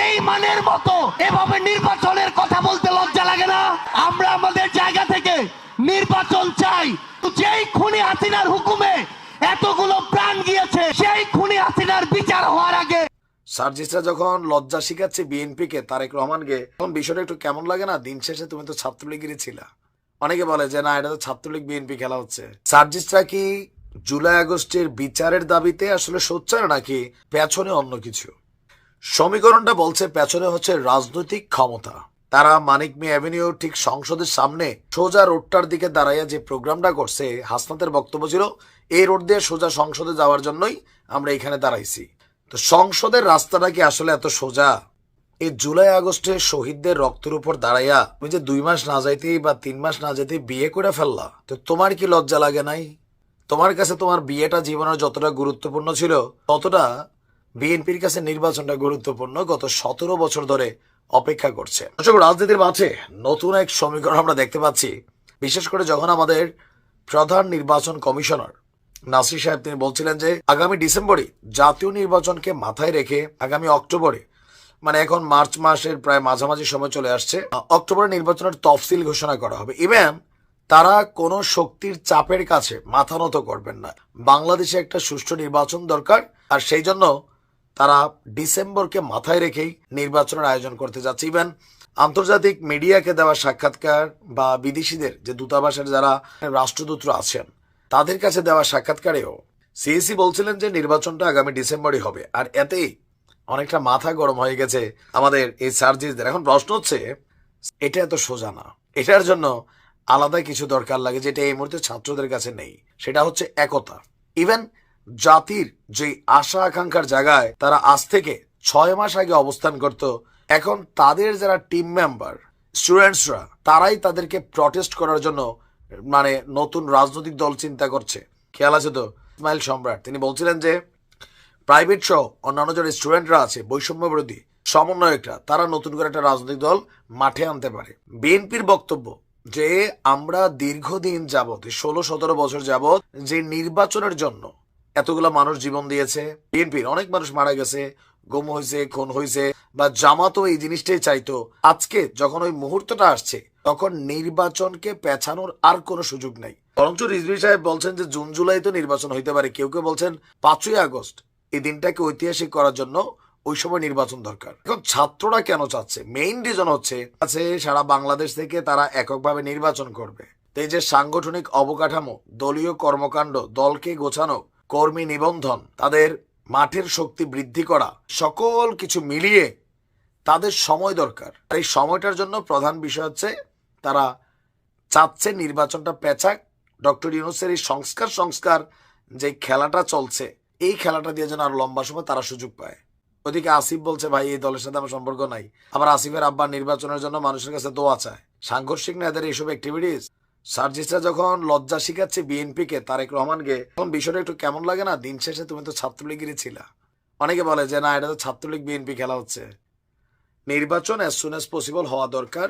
বেইমানের মতো এভাবে নির্বাচনের কথা বলতে লজ্জা লাগে না। আমরা আমাদের জায়গা থেকে নির্বাচন চাই। যেই খুনি হাসিনার হুকুমে এতগুলো প্রাণ গিয়েছে, সেই খুনি হাসিনার বিচার হওয়ার আগে সার্জিসরা যখন লজ্জা শিখাচ্ছে বিএনপি কে তারেক রহমানকে, তখন বিষয়টা একটু কেমন লাগে না? দিন শেষে তুমি তো ছাত্রলীগেরই ছিলা। অনেকে বলে যে, না, এটা তো ছাত্রলীগ বিএনপি খেলা হচ্ছে। সার্জিসরা কি জুলাই আগস্টের বিচারের দাবিতে আসলে সোচ্চার নাকি পেছনে অন্য কিছু? সমীকরণটা বলছে পেছনে হচ্ছে রাজনৈতিক ক্ষমতা। তারা মানিক মি অ্যাভিনিউ ঠিক সংসদের সামনে সোজা রোডটার দিকে দাঁড়াইয়া যে প্রোগ্রামটা করছে, হাসনাতের বক্তব্য ছিল, এই রোড দিয়ে সোজা সংসদে যাওয়ার জন্যই আমরা এখানে দাঁড়াইছি। তো সংসদের রাস্তাটা কি আসলে এত সোজা? এই জুলাই আগস্টে শহীদদের রক্তের উপর দাঁড়াইয়া তুমি যে দুই মাস না যাইতেই বা তিন মাস না যেতেই বিয়ে করে ফেললা। তো তোমার কি লজ্জা লাগে নাই? তোমার কাছে তোমার বিয়েটা জীবনের যতটা গুরুত্বপূর্ণ ছিল, ততটা বিএনপির কাছে নির্বাচনটা গুরুত্বপূর্ণ গত সতেরো বছর ধরে অপেক্ষা করছে। দর্শক, রাজনীতির মাঝে নতুন এক সমীকরণ আমরা দেখতে পাচ্ছি। বিশেষ করে যখন আমাদের প্রধান নির্বাচন কমিশনার নাসির সাহেব তিনি বলছিলেন যে আগামী ডিসেম্বরে জাতীয় নির্বাচনকে মাথায় রেখে আগামী অক্টোবরে মানে এখন মার্চ মাসের প্রায় মাঝামাঝি সময় চলে আসছে অক্টোবরে নির্বাচনের তফসিল ঘোষণা করা হবে। ইভেন তারা কোনো শক্তির চাপের কাছে মাথা নত করবেন না। বাংলাদেশে একটা সুষ্ঠু নির্বাচন দরকার আর সেই জন্য তারা ডিসেম্বরকে মাথায় রেখেই নির্বাচনের আয়োজন করতে যাচ্ছে। ইভেন আন্তর্জাতিক মিডিয়াকে দেওয়া সাক্ষাৎকার বা বিদেশিদের যে দূতাবাসের যারা রাষ্ট্রদূতরা আছেন, তাদের কাছে দেওয়া সাক্ষাৎকারেও সিএসি বলছিলেন যে নির্বাচনটা আগামী ডিসেম্বরে হবে। আর এতেই অনেকটা মাথা গরম হয়ে গেছে আমাদের এই সার্জিসদের। এখন প্রশ্ন হচ্ছে, এটা এত সোজা না। এটার জন্য আলাদা কিছু দরকার লাগে যেটা এই মুহূর্তে ছাত্রদের কাছে নেই। সেটা হচ্ছে একতা। ইভেন জাতির যে আশা আকাঙ্ক্ষার জায়গায় তারা আজ থেকে ছয় মাস আগে অবস্থান করত, এখন তাদের যারা টিম মেম্বার স্টুডেন্টসরা তারাই তাদেরকে প্রটেস্ট করার জন্য মানে নতুন রাজনৈতিক দল চিন্তা করছে। খেয়াল আছে তো? ইসমাইল সম্রাট, তিনি বলছিলেন যে প্রাইভেট সহ অন্যান্য যারা স্টুডেন্টরা আছে, বৈষম্য বিরোধী, সমন্বয়করা, তারা নতুন করে একটা রাজনৈতিক দল মাঠে আনতে পারে। বিএনপির বক্তব্য যে, আমরা দীর্ঘদিন যাবত ষোলো সতেরো বছর যাবত যে নির্বাচনের জন্য এতগুলো মানুষ জীবন দিয়েছে। বিএনপির অনেক মানুষ মারা গেছে, গুম হয়েছে, খুন হয়েছে, বা জামাতও এই জিনিসটাই চাইতো। আজকে যখন ওই মুহূর্তটা আসছে, তখন নির্বাচনকে পেছানোর আর কোনো সুযোগ নাই। বরঞ্চ রিজভি সাহেব বলছেন যে, জুন, জুলাই তো নির্বাচন হইতে পারে। কেউ কেউ বলছেন, পাঁচই আগস্ট এই দিনটাকে ঐতিহাসিক করার জন্য ওই সময় নির্বাচন দরকার। এখন ছাত্ররা কেন চাচ্ছে? মেইন রিজন হচ্ছে, আছে সারা বাংলাদেশ থেকে তারা এককভাবে নির্বাচন করবে। তো এই যে সাংগঠনিক অবকাঠামো, দলীয় কর্মকাণ্ড, দলকে গোছানো কর্মী নিবন্ধন, তাদের মাঠের শক্তি বৃদ্ধি করা, সকল কিছু মিলিয়ে তাদের সময় দরকার। এই সময়টার জন্য প্রধান বিষয় হচ্ছে, তারা চাচ্ছে নির্বাচনটা পেঁচাক। ডক্টর ইউনুসের এই সংস্কার সংস্কার যে খেলাটা চলছে, এই খেলাটা দিয়ে যেন আরও লম্বা সময় তারা সুযোগ পায়। ওদিকে আসিফ বলছে, ভাই, এই দলের সাথে আমার সম্পর্ক নাই। আবার আসিফের আব্বা নির্বাচনের জন্য মানুষের কাছে দোয়া চায়। সাংঘর্ষিক না এদের এইসব অ্যাক্টিভিটিস সার্জিসরা যখন লজ্জা শিখাচ্ছে বিএনপিকে, তারেক রহমানকে, তখন বিষয়টা একটু কেমন লাগে না? দিন শেষে তুমি তো ছাত্রলীগেরই ছিলা। অনেকে বলে যে, না, এটা তো ছাত্রলীগ বিএনপি খেলা হচ্ছে। নির্বাচন অ্যাজ সুন অ্যাজ পসিবল হওয়া দরকার।